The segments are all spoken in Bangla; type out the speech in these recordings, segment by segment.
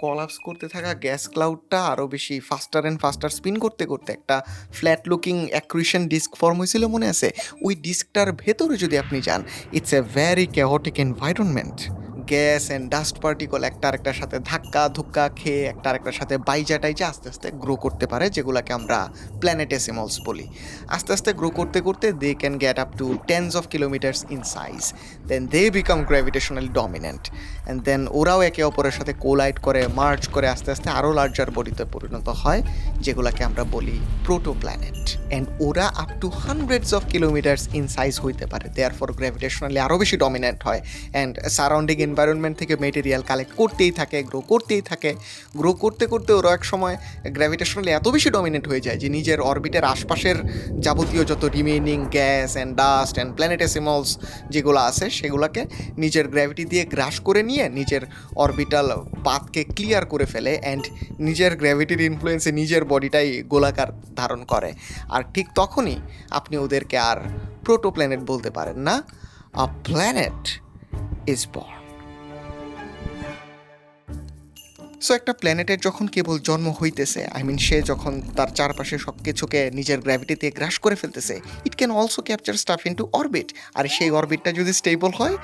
কলাপস করতে থাকা গ্যাস ক্লাউডটা আরও বেশি ফাস্টার অ্যান্ড ফাস্টার স্পিন করতে করতে একটা flat looking accretion disk form হয়েছিল মনে আছে? ওই ডিস্কটার ভেতরে যদি আপনি যান it's a very chaotic environment gas and dust particle একটা আরেকটার সাথে ধাক্কা, ধুক্কা খেয়ে একটা আরেকটার সাথে বাইজা টাইজা আস্তে আস্তে গ্রো করতে পারে, যেগুলোকে আমরা প্ল্যানেটেসিমলস বলি। আস্তে আস্তে গ্রো করতে করতে they can get up to tens of kilometres in size then they become gravitationally dominant and then ওরাও একে অপরের সাথে কোলাইড করে মার্চ করে আস্তে আস্তে আরও লার্জার বডিতে পরিণত হয়, যেগুলোকে আমরা বলি প্রোটো প্ল্যানেট অ্যান্ড ওরা up to hundreds of kilometres in size হইতে পারে। দেয়ার ফর গ্র্যাভিটেশনালি আরও বেশি ডমিনেন্ট হয়। অ্যান্ড সারাউন্ডিং এনভায়রনমেন্ট থেকে মেটেরিয়াল কালেক্ট করতেই থাকে গ্রো করতেই থাকে। গ্রো করতে করতে ওরা এক সময় গ্র্যাভিটেশনালি এত বেশি ডমিনেট হয়ে যায় যে নিজের অরবিটের আশপাশের যাবতীয় যত remaining gas and dust and planetesimals যেগুলো আছে, সেগুলোকে নিজের গ্র্যাভিটি দিয়ে গ্রাস করে নিয়ে নিজের অরবিটাল পাথকে ক্লিয়ার করে ফেলে অ্যান্ড নিজের গ্র্যাভিটির ইনফ্লুয়েন্সে নিজের বডিটাই গোলাকার ধারণ করে। আর ঠিক তখনই আপনি ওদেরকে আর প্রোটো প্ল্যানেট বলতে পারেন না a planet is born so একটা প্ল্যানেটের যখন কেবল জন্ম হইতেছে আই মিন সে যখন তার চারপাশে সব কিছুকে নিজের গ্র্যাভিটিতে গ্রাস করে ফেলতেছে it can also capture stuff into orbit আর সেই অরবিটটা যদি স্টেবল হয়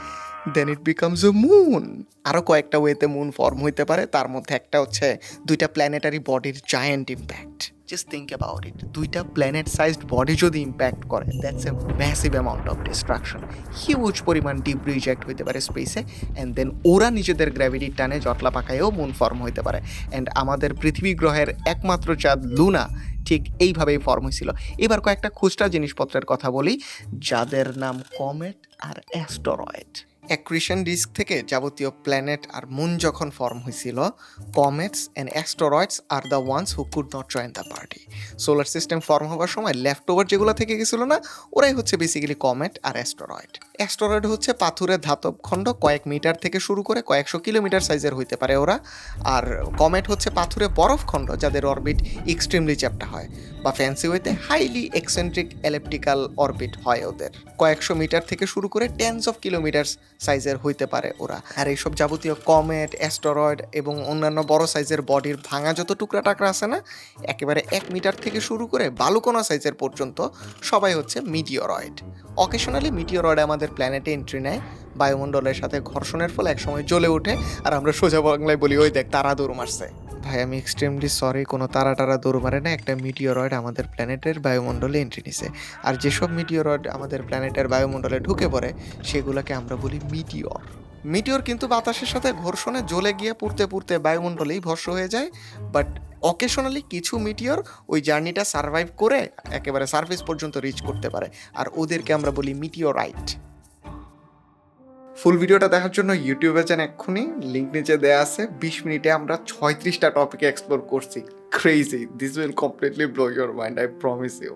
দেন ইট বিকামস এ মুন আরও কয়েকটা ওয়েতে মুন ফর্ম হইতে পারে, তার মধ্যে একটা হচ্ছে দুইটা প্ল্যানেটারি বডির giant impact just think about it দুইটা প্ল্যানেট সাইজড বডি যদি ইম্প্যাক্ট করে that's a massive amount of destruction huge পরিমাণ ডিপ রিজেক্ট হইতে পারে স্পেসে অ্যান্ড দেন ওরা নিজেদের গ্র্যাভিটির টানে জটলা পাকায়ও মুন ফর্ম হইতে পারে। অ্যান্ড আমাদের পৃথিবী গ্রহের একমাত্র চাঁদ লুনা ঠিক এইভাবেই ফর্ম হয়েছিল এবার কয়েকটা খুচরা জিনিসপত্রের কথা বলি, যাদের নাম কমেট আর অ্যাস্টরয়েড অ্যাক্রিশন ডিস্ক থেকে যাবতীয় প্ল্যানেট আর মুন যখন ফর্ম হয়েছিল, comets and asteroids R the ones who could not join the party solar system form হওয়ার সময় লেফট ওভার যেগুলো থেকে গেছিল না, ওরাই হচ্ছে বেসিক্যালি কমেট আর অ্যাস্টরয়েড অ্যাস্টরয়েড হচ্ছে পাথুরের ধাতব খণ্ড, কয়েক মিটার থেকে শুরু করে কয়েকশো কিলোমিটার সাইজের হইতে পারে ওরা। আর কমেট হচ্ছে পাথুরে বরফ খণ্ড, যাদের অরবিট এক্সট্রিমলি চ্যাপ্টা হয় বা ফ্যান্সি ওয়েতে হাইলি এক্সেন্ট্রিক এলেপটিক্যাল অরবিট হয় ওদের। কয়েকশো মিটার থেকে শুরু করে টেন্স অফ কিলোমিটার্স সাইজের হইতে পারে ওরা। আর এইসব যাবতীয় কমেট অ্যাস্টরয়েড এবং অন্যান্য বড় সাইজের বডির ভাঙা যত টুকরা টাকরা আছে না, একেবারে এক মিটার থেকে শুরু করে বালুকোনা সাইজের পর্যন্ত সবাই হচ্ছে মিটিওরয়েড অকেশনালি মিটিওরয়েড আমাদের প্ল্যানেটে এন্ট্রি নেয়, বায়ুমণ্ডলের সাথে ঘর্ষণের ফলে একসময় জ্বলে ওঠে, আর আমরা সোজা বাংলায় বলি, ওই দেখ তারা দৌড় মারছে। ভাই, আমি এক্সট্রিমলি সরি কোনো তারা টারা দৌড় মারে না। একটা মিটিওরয়েড আমাদের প্ল্যানেটের বায়ুমণ্ডলে এন্ট্রি নিছে। আর যেসব মিটিওরয়েড আমাদের প্ল্যানেটের বায়ুমণ্ডলে ঢুকে পড়ে, সেগুলোকে আমরা বলি মিটিওর মিটিওর কিন্তু বাতাসের সাথে ঘর্ষণে জ্বলে গিয়ে পুড়তে পুড়তে বায়ুমণ্ডলেই ভস্য হয়ে যায়। বাট অকেশনালি কিছু মিটিওর ওই জার্নিটা সার্ভাইভ করে একেবারে সার্ফেস পর্যন্ত রিচ করতে পারে। আর ওদেরকে আমরা বলি মিটিওরাইট ফুল ভিডিওটা দেখার জন্য ইউটিউবে যেন এক্ষুনি লিঙ্ক নিচে দেওয়া আছে। বিশ মিনিটে আমরা ছয়ত্রিশটা টপিক এক্সপ্লোর করছি। Crazy this will completely blow your mind I promise you